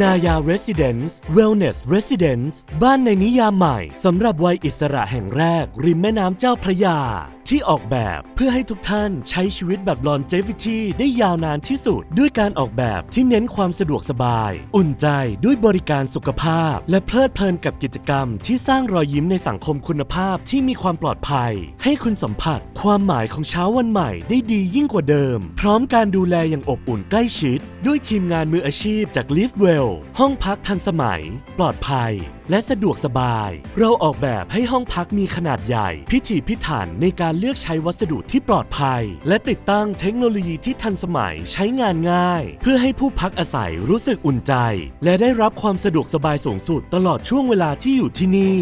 นายา Residence Wellness Residence บ้านในนิยามใหม่สำหรับวัยอิสระแห่งแรก ริมแม่น้ำเจ้าพระยา ที่ออกแบบเพื่อให้ทุกท่านใช้ชีวิตแบบ longevity ได้ยาวนานที่สุด ด้วยการออกแบบที่เน้นความสะดวกสบาย อุ่นใจด้วยบริการสุขภาพ และเพลิดเพลินกับกิจกรรม ที่สร้างรอยยิ้มในสังคมคุณภาพที่มีความปลอดภัย ให้คุณสัมผัสความหมายของเช้าวันใหม่ได้ดียิ่งกว่าเดิม พร้อมการดูแลอย่างอบอุ่นใกล้ชิด ด้วยทีมงานมืออาชีพจาก Live Well ห้องพักทันสมัย ปลอดภัย และสะดวกสบาย เราออกแบบให้ห้องพักมีขนาดใหญ่ พิถีพิถันในการเลือกใช้วัสดุที่ปลอดภัย และติดตั้งเทคโนโลยีที่ทันสมัยใช้งานง่าย เพื่อให้ผู้พักอาศัยรู้สึกอุ่นใจ และได้รับความสะดวกสบายสูงสุดตลอดช่วงเวลาที่อยู่ที่นี่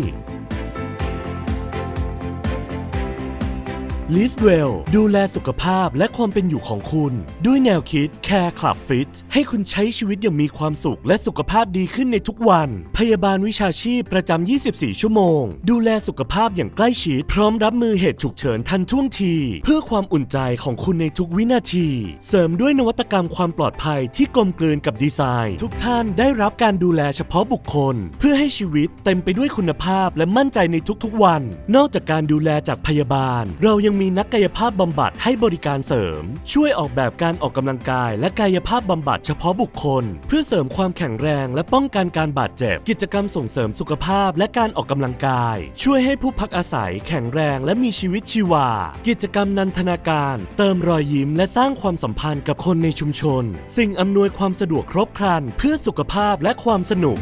Live Well ดูแลสุขภาพและความเป็นอยู่ของคุณ ด้วยแนวคิด Care Club Fit ให้คุณใช้ชีวิตอย่างมีความสุขและสุขภาพดีขึ้นในทุกวัน พยาบาลวิชาชีพประจำ 24 ชั่วโมง ดูแลสุขภาพอย่างใกล้ชิด พร้อมรับมือเหตุฉุกเฉินทันท่วงที เพื่อความอุ่นใจของคุณในทุกวินาที เสริมด้วยนวัตกรรมความปลอดภัยที่กลมกลืนกับดีไซน์ ทุกท่านได้รับการดูแลเฉพาะบุคคล เพื่อให้ชีวิตเต็มไปด้วยคุณภาพและมั่นใจในทุกๆวัน นอกจากการดูแลจากพยาบาล เรายังมีนักกายภาพบำบัดให้บริการเสริม ช่วยออกแบบการออกกำลังกายและกายภาพบำบัดเฉพาะบุคคล เพื่อเสริมความแข็งแรงและป้องกันการบาดเจ็บ กิจกรรมส่งเสริมสุขภาพและการออกกำลังกาย ช่วยให้ผู้พักอาศัยแข็งแรงและมีชีวิตชีวา กิจกรรมนันทนาการ เติมรอยยิ้มและสร้างความสัมพันธ์กับคนในชุมชน สิ่งอำนวยความสะดวกครบครันเพื่อสุขภาพและความสนุก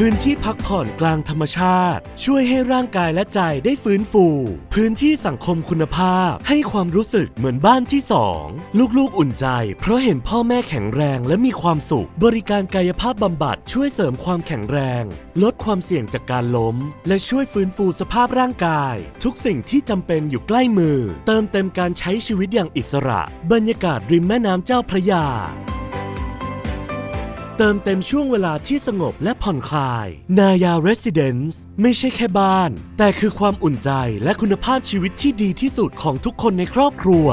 พื้นที่พักผ่อนกลางธรรมชาติ ช่วยให้ร่างกายและใจได้ฟื้นฟู พื้นที่สังคมคุณภาพ ให้ความรู้สึกเหมือนบ้านที่สองลูกๆอุ่นใจ เพราะเห็นพ่อแม่แข็งแรงและมีความสุข บริการกายภาพบำบัดช่วยเสริมความแข็งแรง ลดความเสี่ยงจากการล้ม และช่วยฟื้นฟูสภาพร่างกาย ทุกสิ่งที่จำเป็นอยู่ใกล้มือ เติมเต็มการใช้ชีวิตอย่างอิสระ บรรยากาศริมแม่น้ำเจ้าพระยา เติมเต็มช่วงเวลาที่สงบและผ่อนคลาย นายา Residence ไม่ใช่แค่บ้าน แต่คือความอุ่นใจและคุณภาพชีวิตที่ดีที่สุดของทุกคนในครอบครัว